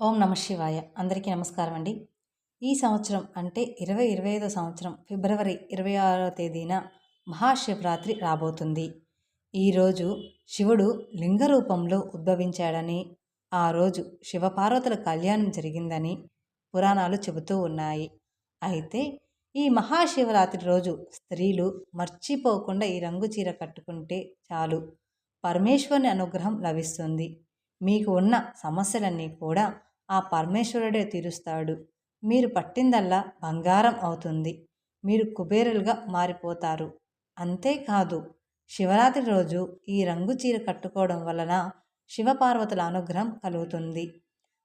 ఓం నమ శివాయ. అందరికీ నమస్కారం అండి. ఈ సంవత్సరం అంటే ఇరవై ఇరవై ఐదో సంవత్సరం ఫిబ్రవరి ఇరవై ఆరో తేదీన మహాశివరాత్రి రాబోతుంది. ఈరోజు శివుడు లింగ రూపంలో ఉద్భవించాడని ఆ రోజు శివపార్వతుల కళ్యాణం జరిగిందని పురాణాలు చెబుతూ ఉన్నాయి. అయితే ఈ మహాశివరాత్రి రోజు స్త్రీలు మర్చిపోకుండా ఈ రంగు చీర కట్టుకుంటే చాలు. పరమేశ్వరుని అనుగ్రహం లభిస్తుంది. మీకు ఉన్న సమస్యలన్నీ కూడా ఆ పరమేశ్వరుడే తీరుస్తాడు. మీరు పట్టిందల్లా బంగారం అవుతుంది. మీరు కుబేరులుగా మారిపోతారు. అంతేకాదు శివరాత్రి రోజు ఈ రంగు చీర కట్టుకోవడం వలన శివపార్వతుల అనుగ్రహం కలుగుతుంది.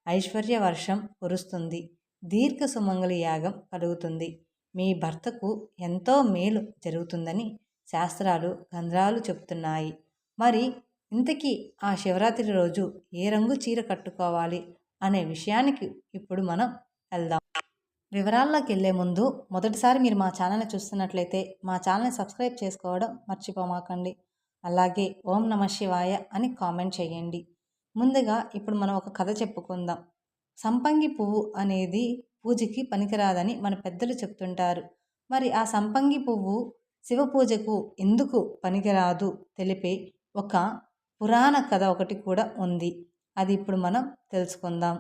ఐశ్వర్య వర్షం కురుస్తుంది. దీర్ఘ సుమంగళి యాగం కలుగుతుంది. మీ భర్తకు ఎంతో మేలు జరుగుతుందని శాస్త్రాలు గంధ్రాలు చెబుతున్నాయి. మరి ఇంతకీ ఆ శివరాత్రి రోజు ఏ రంగు చీర కట్టుకోవాలి అనే విషయానికి ఇప్పుడు మనం వెళ్దాం. వివరాల్లోకి వెళ్ళే ముందు మొదటిసారి మీరు మా ఛానల్ని చూస్తున్నట్లయితే మా ఛానల్ని సబ్స్క్రైబ్ చేసుకోవడం మర్చిపోమాకండి. అలాగే ఓం నమ శివాయ అని కామెంట్ చేయండి. ముందుగా ఇప్పుడు మనం ఒక కథ చెప్పుకుందాం. సంపంగి పువ్వు అనేది పూజకి పనికిరాదని మన పెద్దలు చెప్తుంటారు. మరి ఆ సంపంగి పువ్వు శివ పూజకు ఎందుకు పనికిరాదు తెలిపే ఒక పురాణ కథ ఒకటి కూడా ఉంది. అది ఇప్పుడు మనం తెలుసుకుందాం.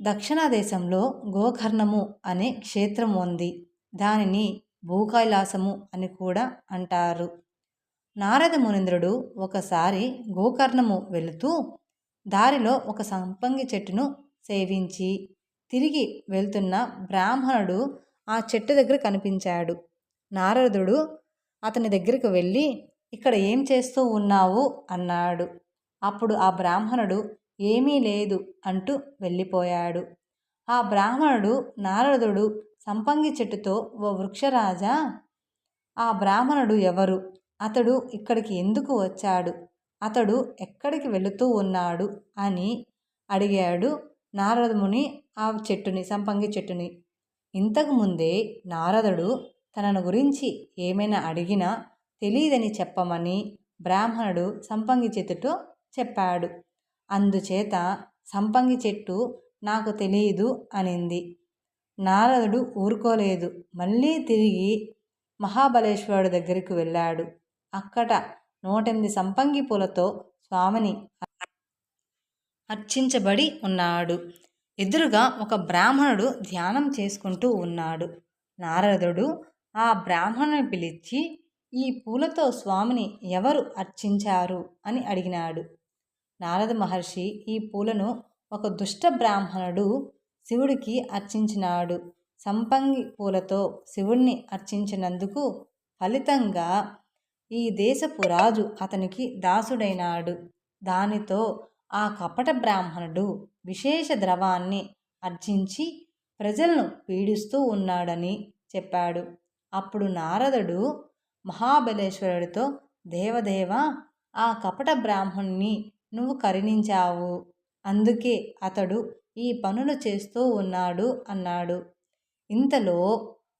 దక్షిణ దేశంలో గోకర్ణము అనే క్షేత్రం ఉంది. దానిని భూకైలాసము అని కూడా అంటారు. నారద మునింద్రుడు ఒకసారి గోకర్ణము వెళుతూ దారిలో ఒక సంపంగి చెట్టును సేవించి తిరిగి వెళ్తున్న బ్రాహ్మణుడు ఆ చెట్టు దగ్గర కనిపించాడు. నారదుడు అతని దగ్గరికి వెళ్ళి ఇక్కడ ఏం చేస్తూ ఉన్నావు? అన్నాడు. అప్పుడు ఆ బ్రాహ్మణుడు ఏమీ లేదు అంటూ వెళ్ళిపోయాడు. ఆ బ్రాహ్మణుడు నారదుడు సంపంగి చెట్టుతో ఓ వృక్షరాజా? ఆ బ్రాహ్మణుడు ఎవరు? అతడు ఇక్కడికి ఎందుకు వచ్చాడు? అతడు ఎక్కడికి వెళుతూ ఉన్నాడు? అని అడిగాడు నారదముని ఆ చెట్టుని సంపంగి చెట్టుని. ఇంతకుముందే నారదుడు తనను గురించి ఏమైనా అడిగినా తెలియదని చెప్పమని బ్రాహ్మణుడు సంపంగి చెట్టుతో చెప్పాడు. అందుచేత సంపంగి చెట్టు నాకు తెలియదు అనింది. నారదుడు ఊరుకోలేదు. మళ్ళీ తిరిగి మహాబలేశ్వరుడు దగ్గరికి వెళ్ళాడు. అక్కడ నూటెనిమిది సంపంగి పూలతో స్వామిని అర్చించబడి ఉన్నాడు. ఎదురుగా ఒక బ్రాహ్మణుడు ధ్యానం చేసుకుంటూ ఉన్నాడు. నారదుడు ఆ బ్రాహ్మణుని పిలిచి ఈ పూలతో స్వామిని ఎవరు అర్చించారు? అని అడిగినాడు. నారద మహర్షి ఈ పూలను ఒక దుష్ట బ్రాహ్మణుడు శివుడికి అర్చించినాడు. సంపంగి పూలతో శివుణ్ణి అర్చించినందుకు ఫలితంగా ఈ దేశపు రాజు అతనికి దాసుడైనాడు. దానితో ఆ కపట బ్రాహ్మణుడు విశేష ద్రవాన్ని అర్జించి ప్రజలను పీడిస్తూ ఉన్నాడని చెప్పాడు. అప్పుడు నారదుడు మహాబలేశ్వరుడితో దేవదేవ ఆ కపట బ్రాహ్మణ్ణి నువ్వు కరుణించావు. అందుకే అతడు ఈ పనులు చేస్తూ ఉన్నాడు అన్నాడు. ఇంతలో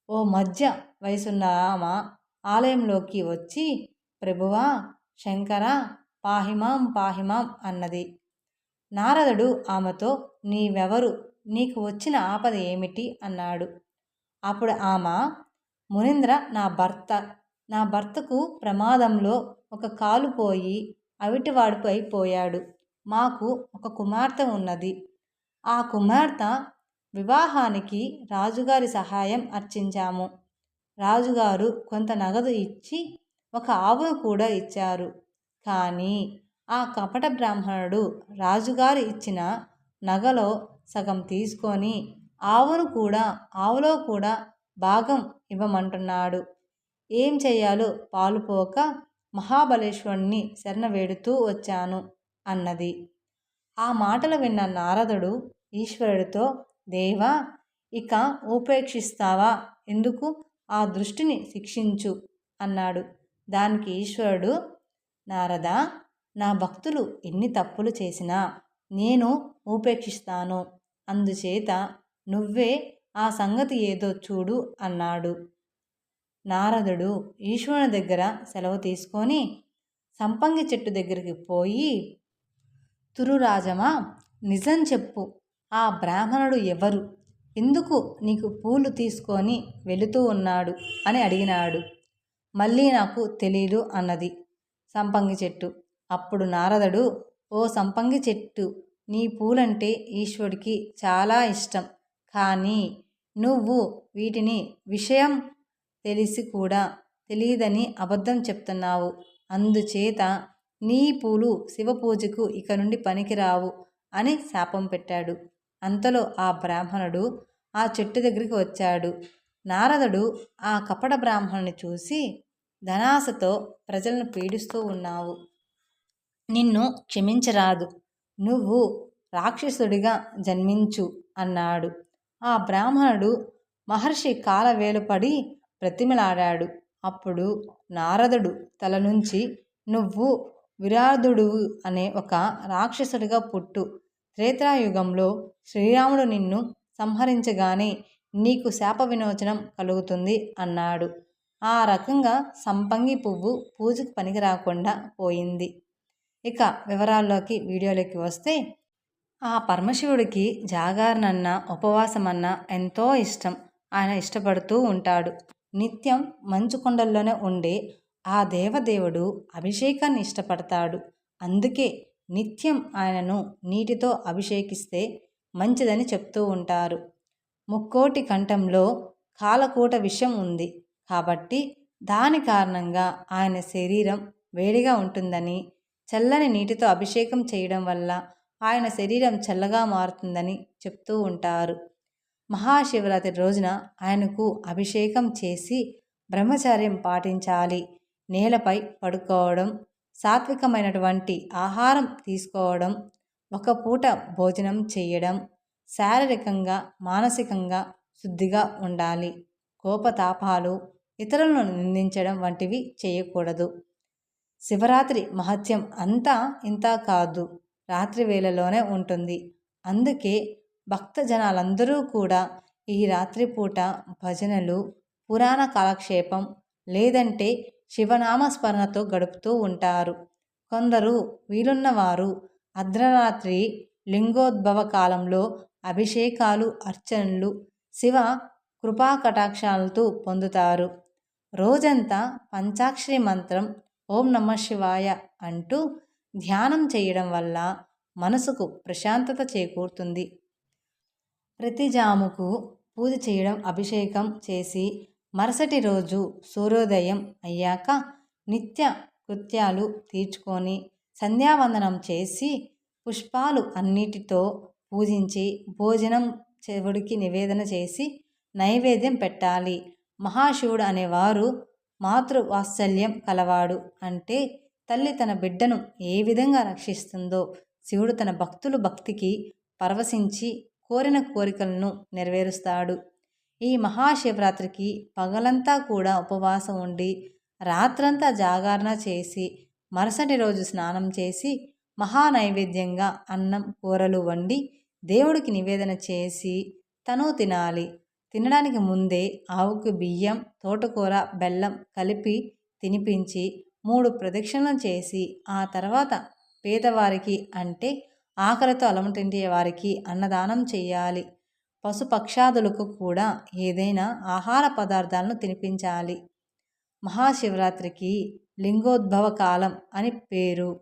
ఓ మధ్య వయసున్న ఆమె ఆలయంలోకి వచ్చి ప్రభువా శంకర పాహిమాం పాహిమాం అన్నది. నారదుడు ఆమెతో నీవెవరు? నీకు వచ్చిన ఆపద ఏమిటి అన్నాడు. అప్పుడు ఆమె మునీంద్ర నా భర్త నా భర్తకు ప్రమాదంలో ఒక కాలు పోయి అవిటివాడుపు అయిపోయాడు మాకు ఒక కుమార్తె ఉన్నది. ఆ కుమార్తె వివాహానికి రాజుగారి సహాయం అర్చించాము. రాజుగారు కొంత నగదు ఇచ్చి ఒక ఆవును కూడా ఇచ్చారు. కానీ ఆ కపట బ్రాహ్మణుడు రాజుగారు ఇచ్చిన నగలో సగం తీసుకొని ఆవును కూడా ఆవులో కూడా భాగం ఇవ్వమంటున్నాడు. ఏం చేయాలో పాలుపోక మహాబలేశ్వరుణ్ణి శరణ వేడుతూ వచ్చాను అన్నది. ఆ మాటలు విన్న నారదుడు ఈశ్వరుడితో దేవా ఇక ఉపేక్షిస్తావా? ఎందుకు ఆ దృష్టిని శిక్షించు అన్నాడు. దానికి ఈశ్వరుడు నారద నా భక్తులు ఎన్ని తప్పులు చేసినా నేను ఉపేక్షిస్తాను. అందుచేత నువ్వే ఆ సంగతి ఏదో చూడు అన్నాడు. నారదుడు ఈశ్వరుని దగ్గర సెలవు తీసుకొని సంపంగి చెట్టు దగ్గరికి పోయి తురురాజమా నిజం చెప్పు. ఆ బ్రాహ్మణుడు ఎవరు? ఎందుకు నీకు పూలు తీసుకొని వెళుతూ ఉన్నాడు? అని అడిగినాడు. మళ్ళీ నాకు తెలీదు అన్నది సంపంగి చెట్టు. అప్పుడు నారదుడు ఓ సంపంగి చెట్టు నీ పూలంటే ఈశ్వరుడికి చాలా ఇష్టం. కానీ నువ్వు వీటిని విషయం తెలిసి కూడా తెలియదని అబద్ధం చెప్తున్నావు. అందుచేత నీ పూలు శివపూజకు ఇక నుండి పనికిరావు అని శాపం పెట్టాడు. అంతలో ఆ బ్రాహ్మణుడు ఆ చెట్టు దగ్గరికి వచ్చాడు. నారదుడు ఆ కపట బ్రాహ్మణుని చూసి ధనాశతో ప్రజలను పీడిస్తూ ఉన్నావు. నిన్ను క్షమించరాదు. నువ్వు రాక్షసుడిగా జన్మించు అన్నాడు. ఆ బ్రాహ్మణుడు మహర్షి కాలవేలుపడి ప్రతిమలాడాడు. అప్పుడు నారదుడు తల నుంచి నువ్వు విరాధుడు అనే ఒక రాక్షసుడిగా పుట్టు. త్రేతాయుగంలో శ్రీరాముడు నిన్ను సంహరించగానే నీకు శాప విమోచనం కలుగుతుంది అన్నాడు. ఆ రకంగా సంపంగి పువ్వు పూజకు పనికి రాకుండా పోయింది. ఇక వివరాల్లోకి వీడియోలోకి వస్తే ఆ పరమశివుడికి జాగారనన్న ఉపవాసమన్న ఎంతో ఇష్టం. ఆయన ఇష్టపడుతూ ఉంటాడు. నిత్యం మంచు కొండల్లోనే ఉండే ఆ దేవదేవుడు అభిషేకాన్ని ఇష్టపడతాడు. అందుకే నిత్యం ఆయనను నీటితో అభిషేకిస్తే మంచిదని చెప్తూ ఉంటారు. ముక్కోటి కంఠంలో కాలకూట విషం ఉంది. కాబట్టి దాని కారణంగా ఆయన శరీరం వేడిగా ఉంటుందని చల్లని నీటితో అభిషేకం చేయడం వల్ల ఆయన శరీరం చల్లగా మారుతుందని చెప్తూ ఉంటారు. మహాశివరాత్రి రోజున ఆయనకు అభిషేకం చేసి బ్రహ్మచర్యం పాటించాలి. నేలపై పడుకోవడం సాత్వికమైనటువంటి ఆహారం తీసుకోవడం ఒక పూట భోజనం చేయడం శారీరకంగా మానసికంగా శుద్ధిగా ఉండాలి. కోపతాపాలు ఇతరులను నిందించడం వంటివి చేయకూడదు. శివరాత్రి మహత్యం అంతా ఇంత కాదు. రాత్రి వేళలోనే ఉంటుంది. అందుకే భక్త జనాలందరూ కూడా ఈ రాత్రిపూట భజనలు పురాణ కాలక్షేపం లేదంటే శివనామస్మరణతో గడుపుతూ ఉంటారు. కొందరు వీలున్నవారు అర్ధరాత్రి లింగోద్భవ కాలంలో అభిషేకాలు అర్చనలు శివ కృపా కటాక్షాలతో పొందుతారు. రోజంతా పంచాక్షరి మంత్రం ఓం నమ శివాయ అంటూ ధ్యానం చేయడం వల్ల మనసుకు ప్రశాంతత చేకూరుతుంది. ప్రతి జాముకు పూజ చేయడం అభిషేకం చేసి మరుసటి రోజు సూర్యోదయం అయ్యాక నిత్య కృత్యాలు తీర్చుకొని సంధ్యావందనం చేసి పుష్పాలు అన్నిటితో పూజించి భోజనం చెవుడికి నివేదన చేసి నైవేద్యం పెట్టాలి. మహాశివుడు అనేవారు మాతృవాత్సల్యం కలవాడు అంటే తల్లి తన బిడ్డను ఏ విధంగా రక్షిస్తుందో శివుడు తన భక్తులు భక్తికి పరవశించి కోరిన కోరికలను నెరవేరుస్తాడు. ఈ మహాశివరాత్రికి పగలంతా కూడా ఉపవాసం ఉండి రాత్రంతా జాగరణ చేసి మరుసటి రోజు స్నానం చేసి మహా నైవేద్యంగా అన్నం కూరలు వండి దేవుడికి నివేదన చేసి తను తినాలి. తినడానికి ముందే ఆవుకు బియ్యం తోటకూర బెల్లం కలిపి తినిపించి మూడు ప్రదక్షిణలు చేసి ఆ తర్వాత పేదవారికి అంటే ఆకలితో అలమటిండే వారికి అన్నదానం చేయాలి. పశుపక్షాదులకు కూడా ఏదైనా ఆహార పదార్థాలను తినిపించాలి. మహాశివరాత్రికి లింగోద్భవ కాలం అని పేరు.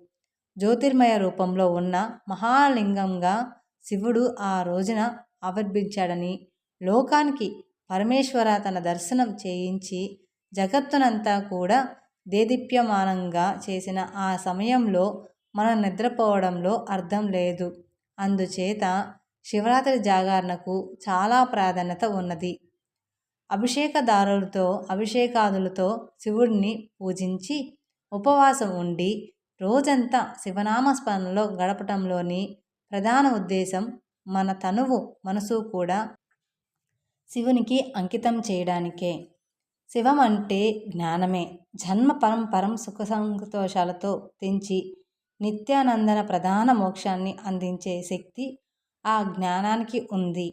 జ్యోతిర్మయ రూపంలో ఉన్న మహాలింగంగా శివుడు ఆ రోజున ఆవిర్భించాడని లోకానికి పరమేశ్వర తన దర్శనం చేయించి జగత్తునంతా కూడా దేదీప్యమానంగా చేసిన ఆ సమయంలో మనం నిద్రపోవడంలో అర్థం లేదు. అందుచేత శివరాత్రి జాగరణకు చాలా ప్రాధాన్యత ఉన్నది. అభిషేకదారులతో అభిషేకాదులతో శివుడిని పూజించి ఉపవాసం ఉండి రోజంతా శివనామస్మరణలో గడపటంలోని ప్రధాన ఉద్దేశం మన తనువు మనసు కూడా శివునికి అంకితం చేయడానికే. శివం అంటే జ్ఞానమే. జన్మ పరంపరం సుఖ సంతోషాలతో తెంచి నిత్యానందన ప్రధాన మోక్షాన్ని అందించే శక్తి ఆ జ్ఞానానికి ఉంది.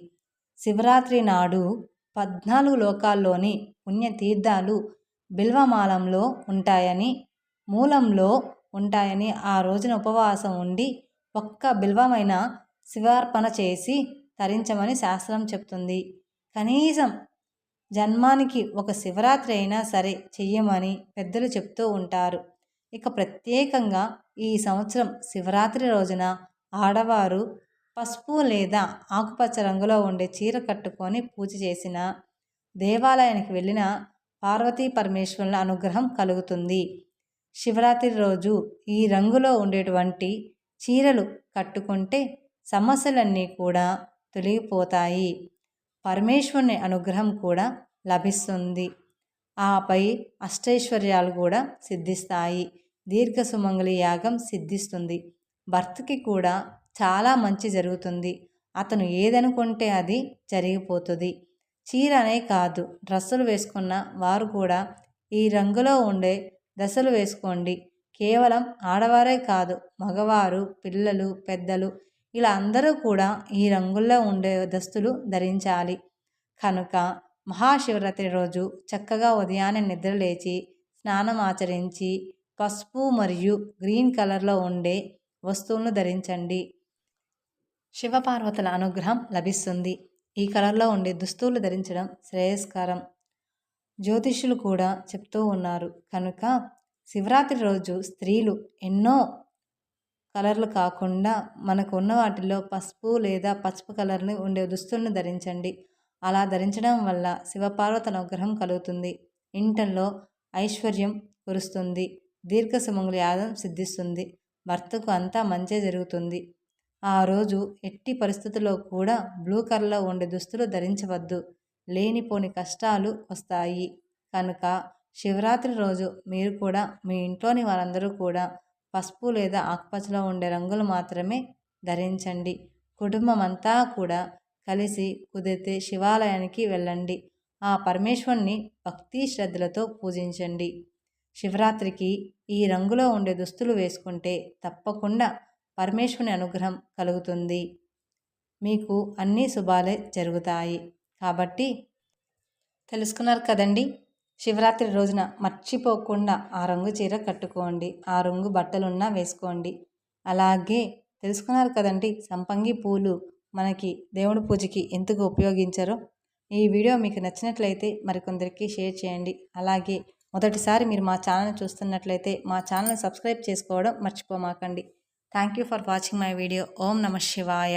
శివరాత్రి నాడు పద్నాలుగు లోకాల్లోని పుణ్యతీర్థాలు బిల్వమాలంలో ఉంటాయని మూలంలో ఉంటాయని ఆ రోజున ఉపవాసం ఉండి ఒక్క బిల్వమైన శివార్పణ చేసి తరించమని శాస్త్రం చెప్తుంది. కనీసం జన్మానికి ఒక శివరాత్రి అయినా సరే చెయ్యమని పెద్దలు చెప్తూ ఉంటారు. ఇక ప్రత్యేకంగా ఈ సంవత్సరం శివరాత్రి రోజున ఆడవారు పసుపు లేదా ఆకుపచ్చ రంగులో ఉండే చీర కట్టుకొని పూజ చేసిన దేవాలయానికి వెళ్ళిన పార్వతీ పరమేశ్వరుల అనుగ్రహం కలుగుతుంది. శివరాత్రి రోజు ఈ రంగులో ఉండేటువంటి చీరలు కట్టుకుంటే సమస్యలన్నీ కూడా తొలగిపోతాయి. పరమేశ్వరుని అనుగ్రహం కూడా లభిస్తుంది. ఆపై అష్టైశ్వర్యాలు కూడా సిద్ధిస్తాయి. దీర్ఘ సుమంగళి యాగం సిద్ధిస్తుంది. భర్తకి కూడా చాలా మంచి జరుగుతుంది. అతను ఏదనుకుంటే అది జరిగిపోతుంది. చీర అనే కాదు డ్రెస్సులు వేసుకున్న వారు కూడా ఈ రంగులో ఉండే దశలు వేసుకోండి. కేవలం ఆడవారే కాదు మగవారు పిల్లలు పెద్దలు ఇలా అందరూ కూడా ఈ రంగుల్లో ఉండే దస్తులు ధరించాలి. కనుక మహాశివరాత్రి రోజు చక్కగా ఉదయాన్నే నిద్ర లేచి స్నానం ఆచరించి పసుపు మరియు గ్రీన్ కలర్లో ఉండే వస్తువులను ధరించండి. శివపార్వతుల అనుగ్రహం లభిస్తుంది. ఈ కలర్లో ఉండే దుస్తువులు ధరించడం శ్రేయస్కరం. జ్యోతిష్యులు కూడా చెప్తూ ఉన్నారు. కనుక శివరాత్రి రోజు స్త్రీలు ఎన్నో కలర్లు కాకుండా మనకు ఉన్న వాటిల్లో పసుపు లేదా పసుపు కలర్ని ఉండే దుస్తులను ధరించండి. అలా ధరించడం వల్ల శివపార్వత అనుగ్రహం కలుగుతుంది. ఇంటల్లో ఐశ్వర్యం కురుస్తుంది. దీర్ఘ సుమంగుల యాదం సిద్ధిస్తుంది. భర్తకు అంతా మంచే జరుగుతుంది. ఆ రోజు ఎట్టి పరిస్థితుల్లో కూడా బ్లూ కలర్లో ఉండే దుస్తులు ధరించవద్దు. లేనిపోని కష్టాలు వస్తాయి. కనుక శివరాత్రి రోజు మీరు కూడా మీ ఇంట్లోని వారందరూ కూడా పసుపు లేదా ఆకుపచ్చలో ఉండే రంగులు మాత్రమే ధరించండి. కుటుంబం అంతా కూడా కలిసి కుదిరితే శివాలయానికి వెళ్ళండి. ఆ పరమేశ్వరుని భక్తి శ్రద్ధలతో పూజించండి. శివరాత్రికి ఈ రంగులో ఉండే దుస్తులు వేసుకుంటే తప్పకుండా పరమేశ్వరుని అనుగ్రహం కలుగుతుంది. మీకు అన్ని శుభాలే జరుగుతాయి. కాబట్టి తెలుసుకున్నారు కదండి? శివరాత్రి రోజున మర్చిపోకుండా ఆ రంగు చీర కట్టుకోండి. ఆ రంగు బట్టలున్నా వేసుకోండి. అలాగే తెలుసుకున్నారు కదండి? సంపంగి పూలు మనకి దేవుడి పూజకి ఎందుకు ఉపయోగించారో? ఈ వీడియో మీకు నచ్చినట్లయితే మరికొందరికి షేర్ చేయండి. అలాగే మొదటిసారి మీరు మా ఛానల్ చూస్తున్నట్లయితే మా ఛానల్ సబ్స్క్రైబ్ చేసుకోవడం మర్చిపోమాకండి. Thank you for watching my video. ఓం నమ శివాయ.